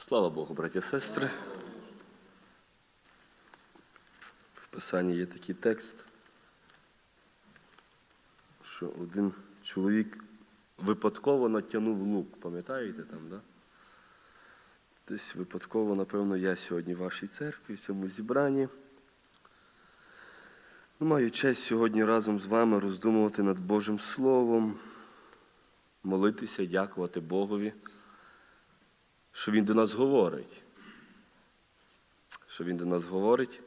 Слава Богу, браті і сестри. В Писанні є такий текст, що один чоловік випадково натягнув лук. Пам'ятаєте там, да? Десь випадково, напевно, я сьогодні в вашій церкві, в цьому зібранні. Ну, Маю честь сьогодні разом з вами роздумувати над Божим Словом, молитися, дякувати Богові що він до нас говорить. Що він до нас говорить.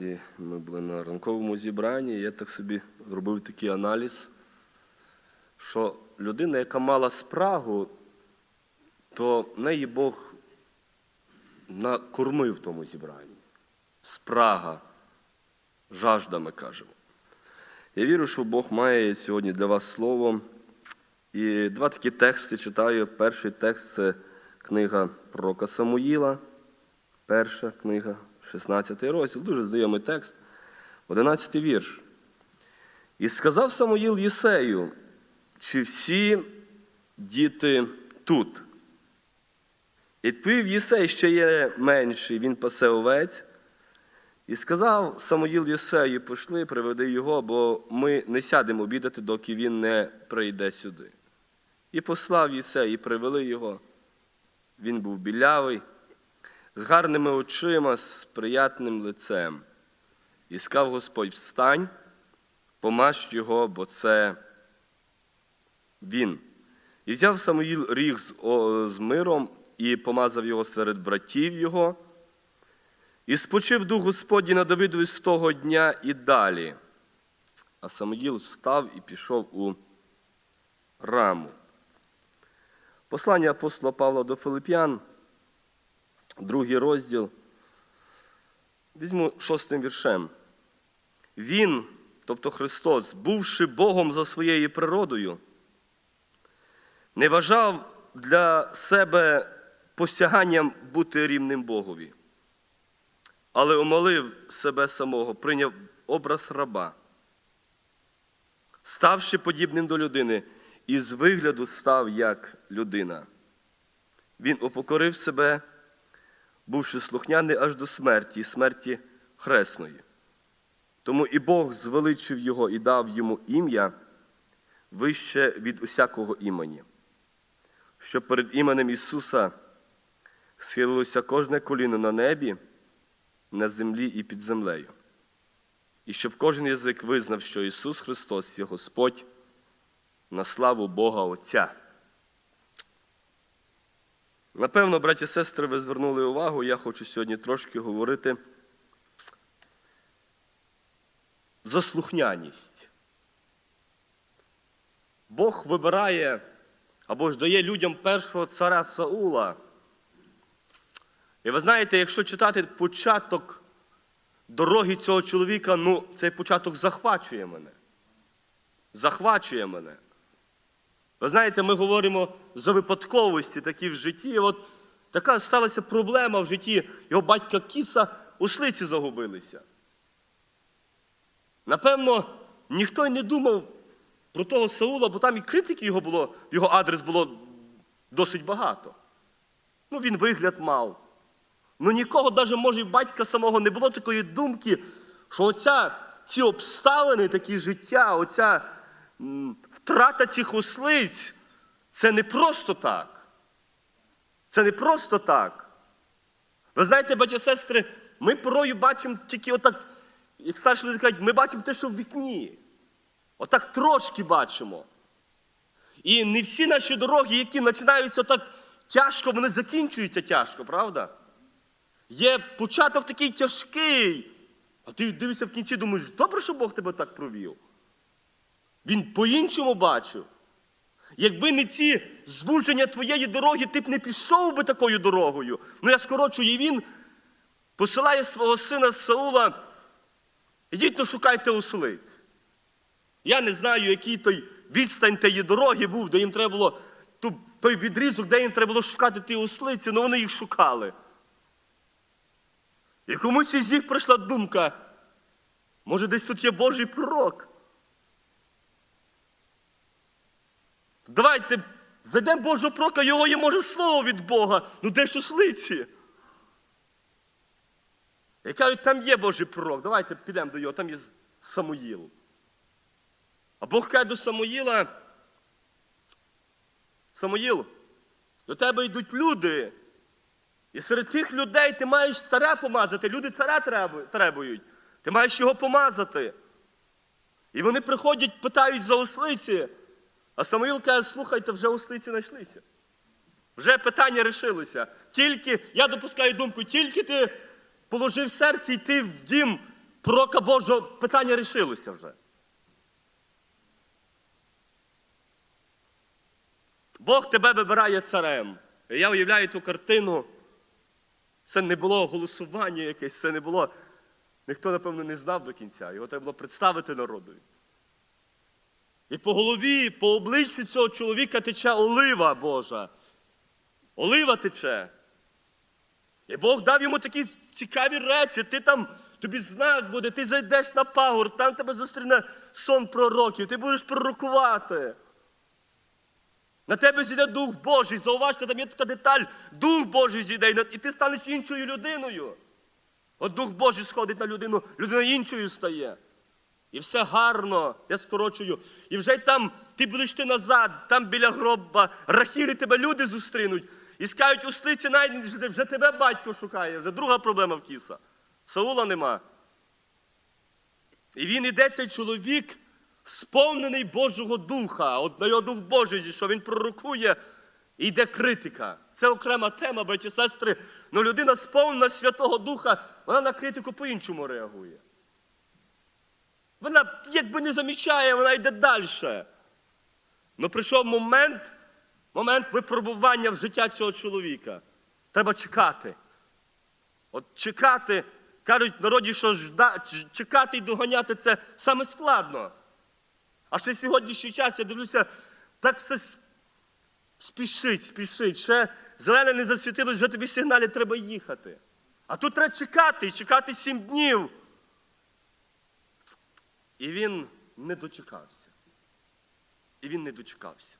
І ми були на ранковому зібранні, і я так собі робив такий аналіз, що людина, яка мала спрагу, то неї Бог накормив в тому зібранні. Спрага, жажда, ми кажемо. Я вірю, що Бог має сьогодні для вас слово. І два такі тексти читаю. Перший текст це книга пророка Самуїла, перша книга, 16 розділ, дуже знайомий текст, 11 вірш. І сказав Самуїл Єсею, чи всі діти тут? І відповів Єсей, ще є менший, він пасе овець. І сказав Самуїл Єсею, пішли, приведи його, бо ми не сядемо обідати, доки він не прийде сюди. І послав Єсей, і привели його. Він був білявий, з гарними очима, з приятним лицем. І сказав Господь: встань, помаж його, бо це він. І взяв Самуїл ріг з, о, з миром і помазав його серед братів його. І спочив дух Господній на Давидові з того дня і далі. А Самуїл встав і пішов у раму. Послання апостола Павла до Филип'ян, другий розділ. Візьму шостим віршем. Він, тобто Христос, бувши Богом за своєю природою, не вважав для себе посяганням бути рівним Богові, але омолив себе самого, прийняв образ раба, ставши подібним до людини і з вигляду став як людина. Він упокорив себе, бувши слухняний аж до смерті, смерті хресної. Тому і Бог звеличив його і дав йому ім'я вище від усякого імені, щоб перед іменем Ісуса схилилося кожне коліно на небі, на землі і під землею, і щоб кожен язик визнав, що Ісус Христос є Господь на славу Бога Отця. Напевно, браті і сестри, ви звернули увагу, я хочу сьогодні трошки говорити за слухняність. Бог вибирає або ж дає людям першого царя Саула. І ви знаєте, якщо читати початок дороги цього чоловіка, ну, цей початок захвачує мене. Захвачує мене. Ви знаєте, ми говоримо за випадковості такі в житті. І от така сталася проблема в житті. Його батька Кіса ослиці загубилися. Напевно, ніхто й не думав про того Саула, бо там і критики його було, його адрес було досить багато. Ну, він вигляд мав. Ну нікого, навіть, може, і батька самого не було такої думки, що оця, ці обставини, такі життя, оця втрата цих ослиць, це не просто так. Це не просто так. Ви знаєте, і сестри, ми порою бачимо тільки отак, як старші люди кажуть, ми бачимо те, що в вікні. Отак трошки бачимо. І не всі наші дороги, які починаються так тяжко, вони закінчуються тяжко, правда? Є початок такий тяжкий. А ти дивишся в кінці, думаєш, добре, що Бог тебе так провів. Він по-іншому бачив. Якби не ці звуження твоєї дороги, ти б не пішов би такою дорогою. Ну я скорочую, і він посилає свого сина Саула. Ідіть, ну шукайте ослиць. Я не знаю, який той відстань тієї дороги був, де їм треба було той відрізок, де їм треба було шукати ті ослиці, але вони їх шукали. І комусь із них прийшла думка, може, десь тут є Божий пророк. Давайте Зайдемо Божого прока, його є може слово від Бога. Ну де ж ослиці? І кажуть, там є Божий пророк, давайте підемо до його, там є Самуїл. А Бог каже до Самуїла, Самуїл, до тебе йдуть люди. І серед тих людей ти маєш царя помазати. Люди царя требують. Ти маєш його помазати. І вони приходять, питають за ослиці. А Самуїл каже, слухайте, вже ослиці знайшлися. Вже питання рішилося. Тільки, я допускаю думку, тільки ти положив серце йти в дім пророка Божого, питання рішилося вже. Бог тебе вибирає царем. І я уявляю ту картину. Це не було голосування якесь, це не було. Ніхто, напевно, не знав до кінця. Його треба було представити народові. І по голові, по обличчю цього чоловіка тече олива Божа. Олива тече. І Бог дав йому такі цікаві речі. Ти там, тобі знак буде, ти зайдеш на пагор, там тебе зустріне сон пророків, ти будеш пророкувати. На тебе зійде Дух Божий. Зауважте, там є така деталь. Дух Божий зійде, і ти станеш іншою людиною. От Дух Божий сходить на людину, людина іншою стає. І все гарно, я скорочую. І вже там ти будеш йти назад, там біля гроба, рахіли тебе люди зустрінуть. І скажуть, устиці найдені, вже- тебе батько шукає. Вже друга проблема в кіса. Саула нема. І він іде, цей чоловік, сповнений Божого Духа. От на його Дух Божий, що він пророкує, і йде критика. Це окрема тема, браті сестри. Ну людина сповнена Святого Духа, вона на критику по-іншому реагує. Вона якби не замічає, вона йде далі. Ну прийшов момент, момент випробування в життя цього чоловіка. Треба чекати. От чекати, кажуть народі, що жда, чекати і доганяти це саме складно. А ще сьогоднішній час, я дивлюся, так все спішить, спішить. Ще зелене не засвітилось, вже тобі сигналі треба їхати. А тут треба чекати, чекати сім днів. І він не дочекався. І він не дочекався.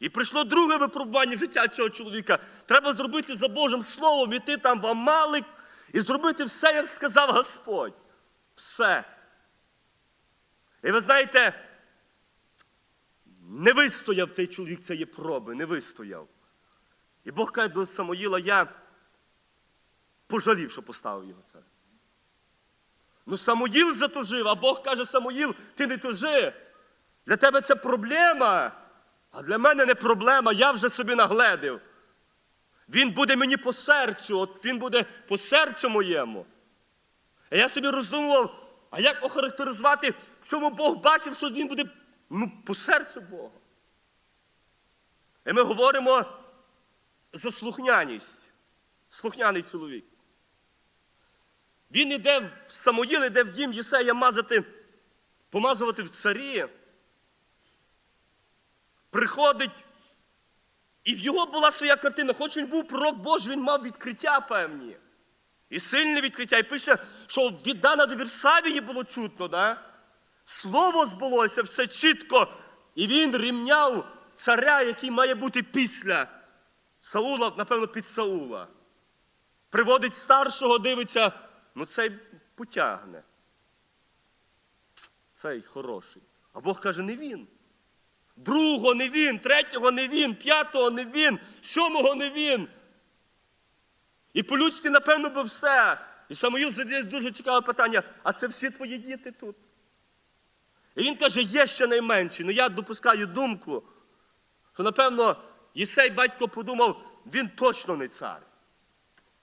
І прийшло друге випробування життя цього чоловіка. Треба зробити за Божим Словом, іти там в Амалик і зробити все, як сказав Господь. Все. І ви знаєте, не вистояв цей чоловік цієї проби, не вистояв. І Бог каже до Самоїла, я пожалів, що поставив його царем. Ну, Самуїл затужив, а Бог каже, Самуїл, ти не тужи. Для тебе це проблема, а для мене не проблема, я вже собі нагледив. Він буде мені по серцю, от він буде по серцю моєму. А я собі роздумував, а як охарактеризувати, в чому Бог бачив, що він буде ну, по серцю Бога. І ми говоримо за слухняність. Слухняний чоловік. Він іде в Самоїл, іде в дім Єсея мазати, помазувати в царі. Приходить, і в його була своя картина. Хоч він був пророк Божий, він мав відкриття певні. І сильне відкриття. І пише, що від Дана до Вірсавії було чутно, да? Слово збулося все чітко. І він рівняв царя, який має бути після Саула, напевно, під Саула. Приводить старшого, дивиться, ну цей потягне. Цей хороший. А Бог каже, не він. Другого не він, третього не він, п'ятого не він, сьомого не він. І по-людськи, напевно, би все. І Самуїл задає дуже цікаве питання: а це всі твої діти тут? І він каже, є ще найменші. Ну я допускаю думку, що, напевно, Єсей батько подумав, він точно не цар.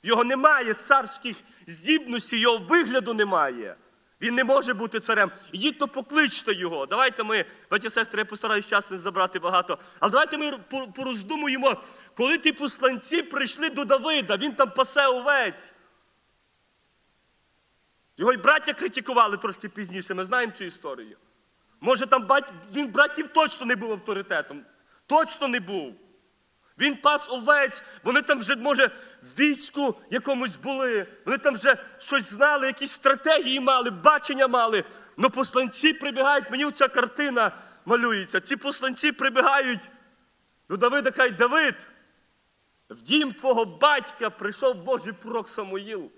Його немає царських здібностей, його вигляду немає. Він не може бути царем. Ідіть то покличте його. Давайте ми, і сестри, я постараюсь час не забрати багато. Але давайте ми пороздумуємо, коли ті посланці прийшли до Давида, він там пасе овець. Його й браття критикували трошки пізніше, ми знаємо цю історію. Може, там бать... він братів точно не був авторитетом. Точно не був. Він пас овець, вони там вже, може, в війську якомусь були, вони там вже щось знали, якісь стратегії мали, бачення мали. Но посланці прибігають, мені ця картина малюється. Ці посланці прибігають До Давида каже, Давид, в дім твого батька прийшов Божий пророк Самуїл.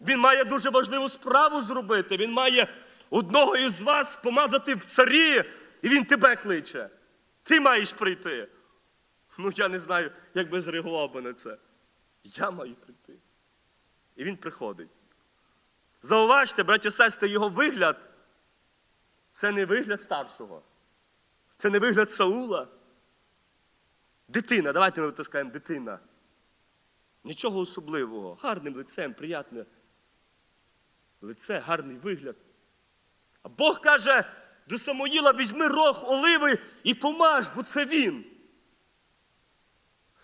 Він має дуже важливу справу зробити. Він має одного із вас помазати в царі, і він тебе кличе. Ти маєш прийти. Ну, я не знаю, як би зреагував би на це. Я маю прийти. І він приходить. Зауважте, браті сестри, його вигляд це не вигляд старшого. Це не вигляд Саула. Дитина, давайте ми витискаємо дитина. Нічого особливого. Гарним лицем, приятне лице, гарний вигляд. А Бог каже до Самоїла, візьми рог оливи і помаж, бо це він.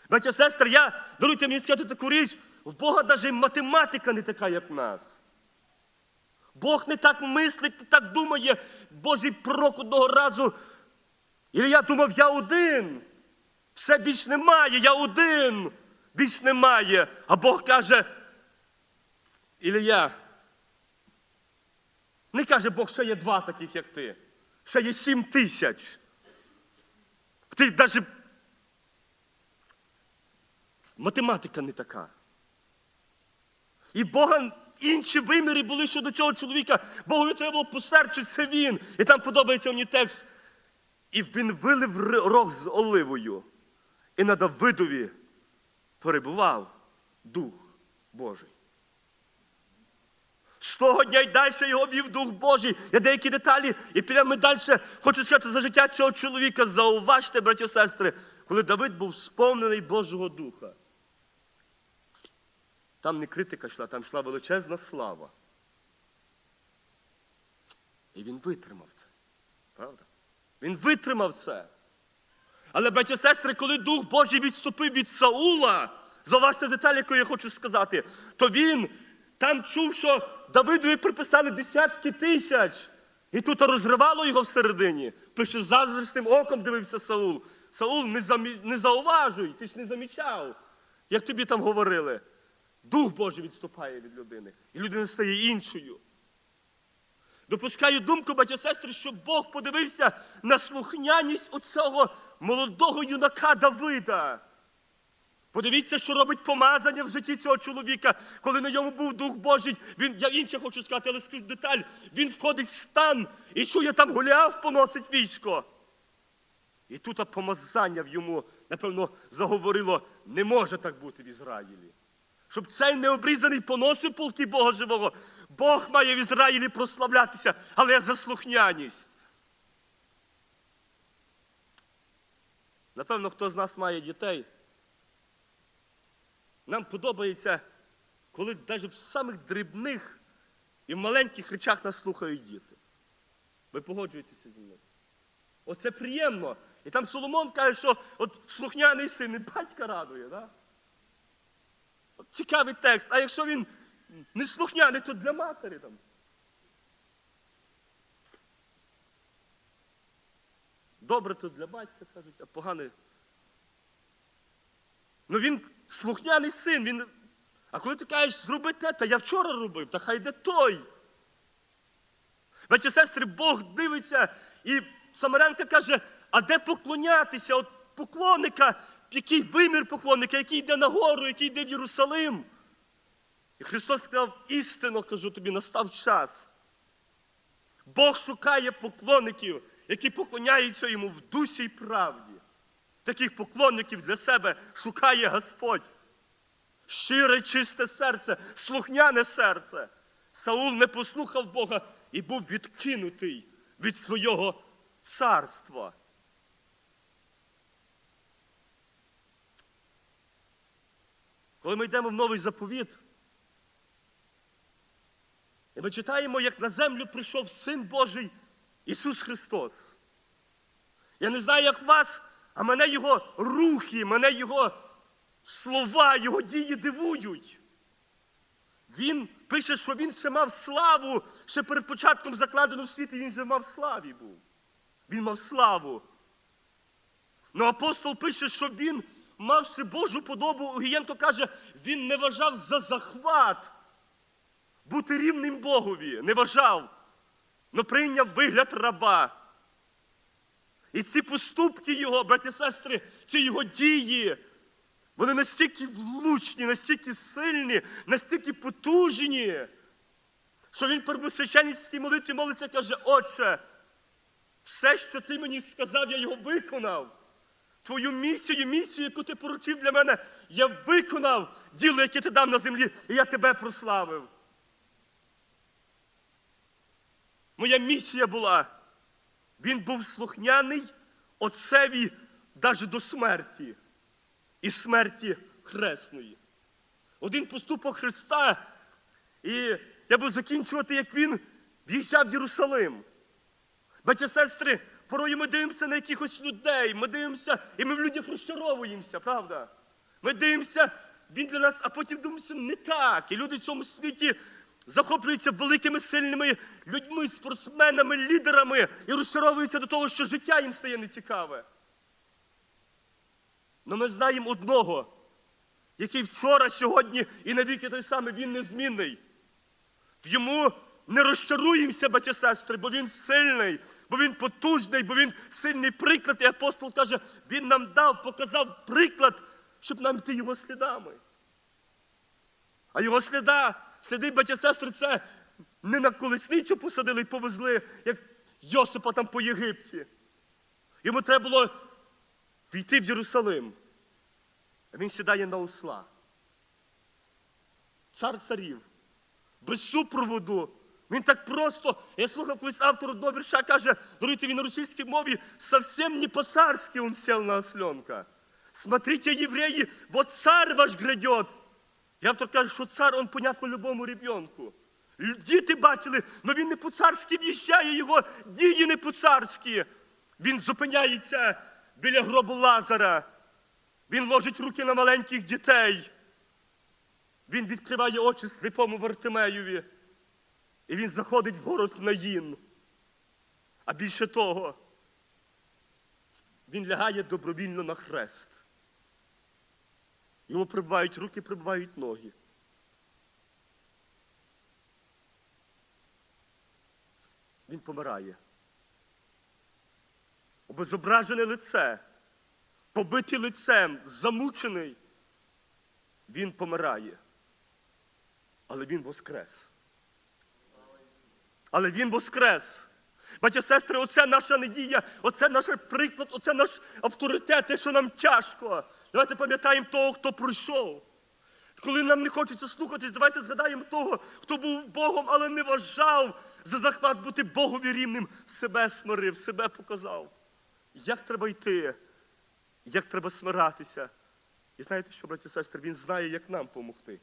Братя сестри, я даруйте мені сказати таку річ, в Бога навіть математика не така, як в нас. Бог не так мислить, не так думає. Божий пророк одного разу. І я думав, я один. Все більш немає, я один. Більш немає. А Бог каже, Ілія, не каже Бог, ще є два таких, як ти. Ще є сім тисяч. Ти навіть математика не така. І Бога інші виміри були щодо цього чоловіка. Богові треба було по серцю, це він. І там подобається мені текст. І він вилив рог з оливою. І на Давидові перебував Дух Божий. З того дня й далі його вів Дух Божий. Я деякі деталі, і ми далі. Хочу сказати за життя цього чоловіка. Зауважте, браті і сестри, коли Давид був сповнений Божого Духа. Там не критика йшла, там йшла величезна слава. І він витримав це. Правда? Він витримав це. Але, і сестри, коли Дух Божий відступив від Саула, зауважте деталь, яку я хочу сказати, то він там чув, що Давидові приписали десятки тисяч. І тут розривало його всередині. Пише, заздрісним оком дивився Саул. Саул, не, замі... не зауважуй, ти ж не замічав, як тобі там говорили. Дух Божий відступає від людини, і людина стає іншою. Допускаю думку, батька сестри, що Бог подивився на слухняність оцього молодого юнака Давида. Подивіться, що робить помазання в житті цього чоловіка, коли на ньому був Дух Божий. Він, я інше хочу сказати, але скажу деталь. Він входить в стан і чує, там Голіаф поносить військо. І тут помазання в йому, напевно, заговорило, не може так бути в Ізраїлі. Щоб цей необрізаний поносив полки Бога живого. Бог має в Ізраїлі прославлятися, але за слухняність. Напевно, хто з нас має дітей. Нам подобається, коли навіть в самих дрібних і в маленьких речах нас слухають діти. Ви погоджуєтеся зі мною? Оце приємно. І там Соломон каже, що от слухняний син і батька радує. Да? Цікавий текст. А якщо він не слухняний, то для матері там. Добре, то для батька кажуть, а поганий. Ну він слухняний син. Він... А коли ти кажеш, зроби те, та я вчора робив, та хай йде той. Бачите, сестри, Бог дивиться, і Самарянка каже, а де поклонятися? От поклонника, який вимір поклонника, який йде на гору, який йде в Єрусалим. І Христос сказав, істинно кажу тобі, настав час. Бог шукає поклонників, які поклоняються йому в дусі й правді. Таких поклонників для себе шукає Господь. Щире, чисте серце, слухняне серце. Саул не послухав Бога і був відкинутий від свого царства. Коли ми йдемо в новий заповіт, і ми читаємо, як на землю прийшов Син Божий Ісус Христос. Я не знаю, як вас, а мене Його рухи, мене Його слова, Його дії дивують. Він пише, що він ще мав славу, ще перед початком закладеного в світі він вже мав славі був. Він мав славу. Ну апостол пише, що він, мавши Божу подобу, Огієнко каже, він не вважав за захват бути рівним Богові. Не вважав, но прийняв вигляд раба. І ці поступки його, браті сестри, ці його дії, вони настільки влучні, настільки сильні, настільки потужні, що він в священницькій молитві молиться, каже, Отче, все, що ти мені сказав, я його виконав. Твою місію, місію, яку ти поручив для мене, я виконав діло, яке ти дав на землі, і я тебе прославив. Моя місія була. Він був слухняний отцеві навіть до смерті і смерті хресної. Один поступок Христа, і я буду закінчувати, як він в'їжджав в Єрусалим. Бачите, сестри, порою ми дивимося на якихось людей, ми дивимося, і ми в людях розчаровуємося, правда? Ми дивимося, він для нас, а потім думаємо, не так. І люди в цьому світі захоплюються великими сильними людьми, спортсменами, лідерами і розчаровуються до того, що життя їм стає нецікаве. Но ми знаємо одного, який вчора, сьогодні і навіки той самий, він незмінний. Йому не розчаруємося, баті сестри, бо він сильний, бо він потужний, бо він сильний приклад. І апостол каже, він нам дав, показав приклад, щоб нам йти його слідами. А його сліда, сліди, баті сестри, це не на колесницю посадили і повезли, як Йосипа там по Єгипті. Йому треба було війти в Єрусалим. А він сідає на осла. Цар царів без супроводу. Він так просто. Я слухав колись автор одного вірша каже, даруйте він на російській мові, совсем не по-царски он сел на осленка. Смотрите, євреї, вот цар ваш грядет. І автор каже, що цар, он понятно любому ребенку. Діти бачили, але він не по-царськи в'їжджає, його дії не по-царські. Він зупиняється біля гробу Лазара. Він ложить руки на маленьких дітей. Він відкриває очі сліпому Вартимеєві. І він заходить в город Наїн. А більше того, він лягає добровільно на хрест. Йому прибувають руки, прибувають ноги. Він помирає. Обезображене лице, побитий лицем, замучений. Він помирає. Але він воскрес. Але він воскрес. Бачите, сестри, оце наша надія, оце наш приклад, оце наш авторитет, те, що нам тяжко. Давайте пам'ятаємо того, хто пройшов. Коли нам не хочеться слухатись, давайте згадаємо того, хто був Богом, але не вважав за захват бути Богові рівним, себе смирив, себе показав. Як треба йти, як треба смиратися. І знаєте що, браті і сестри, він знає, як нам допомогти.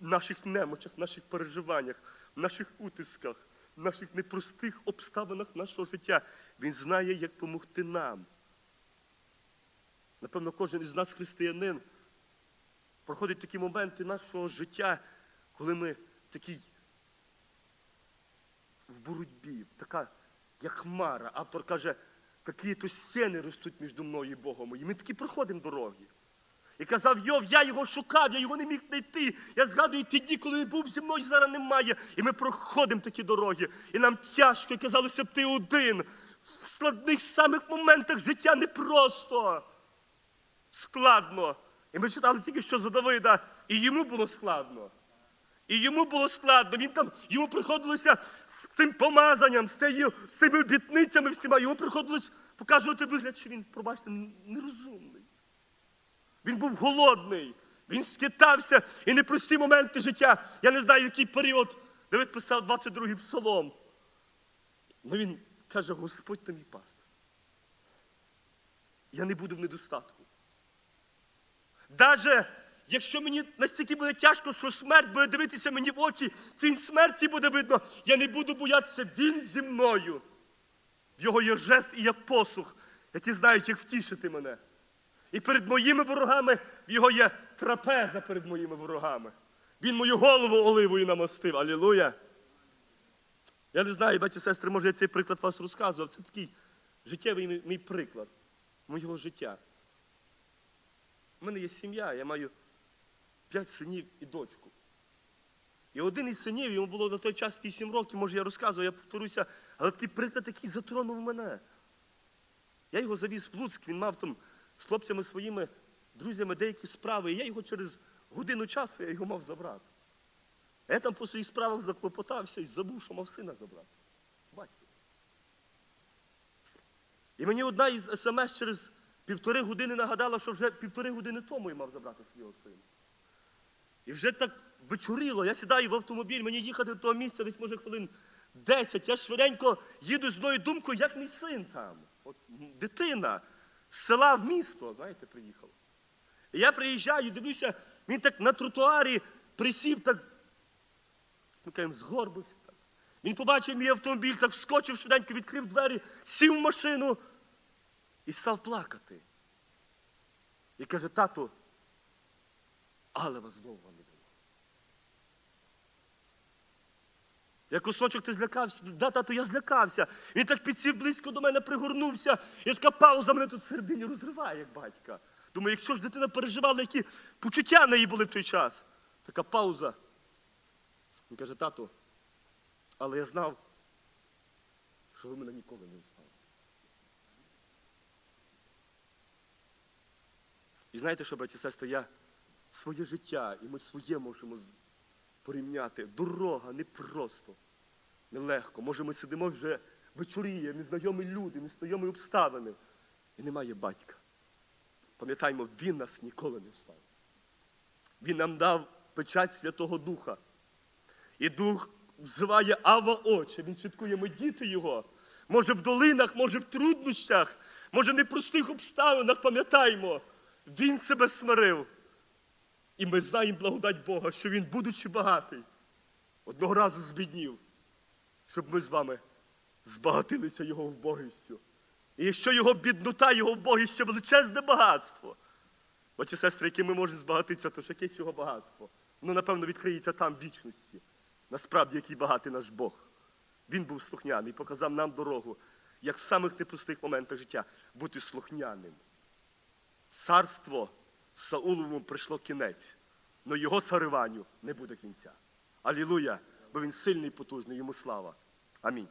В наших немочах, в наших переживаннях, в наших утисках, в наших непростих обставинах нашого життя. Він знає, як допомогти нам. Напевно, кожен із нас, християнин, проходить такі моменти нашого життя, коли ми такий в боротьбі, така, як хмара. Автор каже, такі то стіни ростуть між мною і Богом. І ми такі проходимо дороги. І казав Йов, я його шукав, я його не міг знайти. Я згадую ті дні, коли він був зі мною, зараз немає. І ми проходимо такі дороги. І нам тяжко, і казалося б, ти один. В складних самих моментах життя непросто. Складно. І ми читали тільки що за Давида, і йому було складно. І йому було складно. Він там, йому приходилося з цим помазанням, з, тією, з цими обітницями всіма, йому приходилось показувати вигляд, що він, пробачте, не нерозумний. Він був голодний, він скитався і непрості моменти життя. Я не знаю, який період Давид писав 22-й псалом. Але він каже, Господь то мій пастир. Я не буду в недостатку. Даже якщо мені настільки буде тяжко, що смерть буде дивитися мені в очі, цінь смерті буде видно, я не буду боятися, він зі мною. В його є жест і є посух, які знають, як втішити мене. І перед моїми ворогами в його є трапеза перед моїми ворогами. Він мою голову оливою намостив. Алілуя. Я не знаю, батьки сестри, може я цей приклад вас розказував. Це такий життєвий мій, мій приклад моєго життя. У мене є сім'я, я маю п'ять синів і дочку. І один із синів, йому було на той час 8 років, може я розказував, я повторюся, але такий приклад, який затронув мене. Я його завіз в Луцьк, він мав там з хлопцями своїми друзями деякі справи, і я його через годину часу я його мав забрати. Я там по своїх справах заклопотався і забув, що мав сина забрати. Батько. І мені одна із смс через півтори години нагадала, що вже півтори години тому я мав забрати свого сина. І вже так вечоріло, я сідаю в автомобіль, мені їхати до того місця десь, може, хвилин 10. Я швиденько їду з одною думкою, як мій син там. От, дитина з села в місто, знаєте, приїхав. І я приїжджаю, дивлюся, він так на тротуарі присів, так, ну кажемо, згорбився. Так. Він побачив мій автомобіль, так вскочив швиденько, відкрив двері, сів в машину і став плакати. І каже, тату, але вас довго не було. Я кусочок ти злякався, да, тату, я злякався. Він так підсів близько до мене, пригорнувся. І така пауза мене тут всередині розриває, як батька. Думаю, якщо ж дитина переживала, які почуття на її були в той час. Така пауза. Він каже, тату, але я знав, що ви мене ніколи не оставите. І знаєте що, браті і сестри, я своє життя, і ми своє можемо порівняти. Дорога не просто, нелегко. Може, ми сидимо вже вечоріє, незнайомі люди, незнайомі обставини. І немає батька. Пам'ятаймо, він нас ніколи не оставив. Він нам дав печать Святого Духа. І Дух взиває Ава Отче. Він святкує ми діти Його. Може, в долинах, може, в труднощах, може, в непростих обставинах, пам'ятаймо, Він себе смирив. І ми знаємо благодать Бога, що Він, будучи багатий, одного разу збіднів, щоб ми з вами збагатилися Його вбогістю. І якщо Його біднота, Його вбогість ще величезне багатство. Оці сестри, які ми можемо збагатитися, то ж якесь його багатство. Воно, напевно, відкриється там в вічності. Насправді, який багатий наш Бог. Він був слухняний, показав нам дорогу, як в самих непростих моментах життя бути слухняним. Царство Сауловому прийшло кінець, але його царюванню не буде кінця. Алілуя! Бо він сильний, потужний, йому слава. Амінь.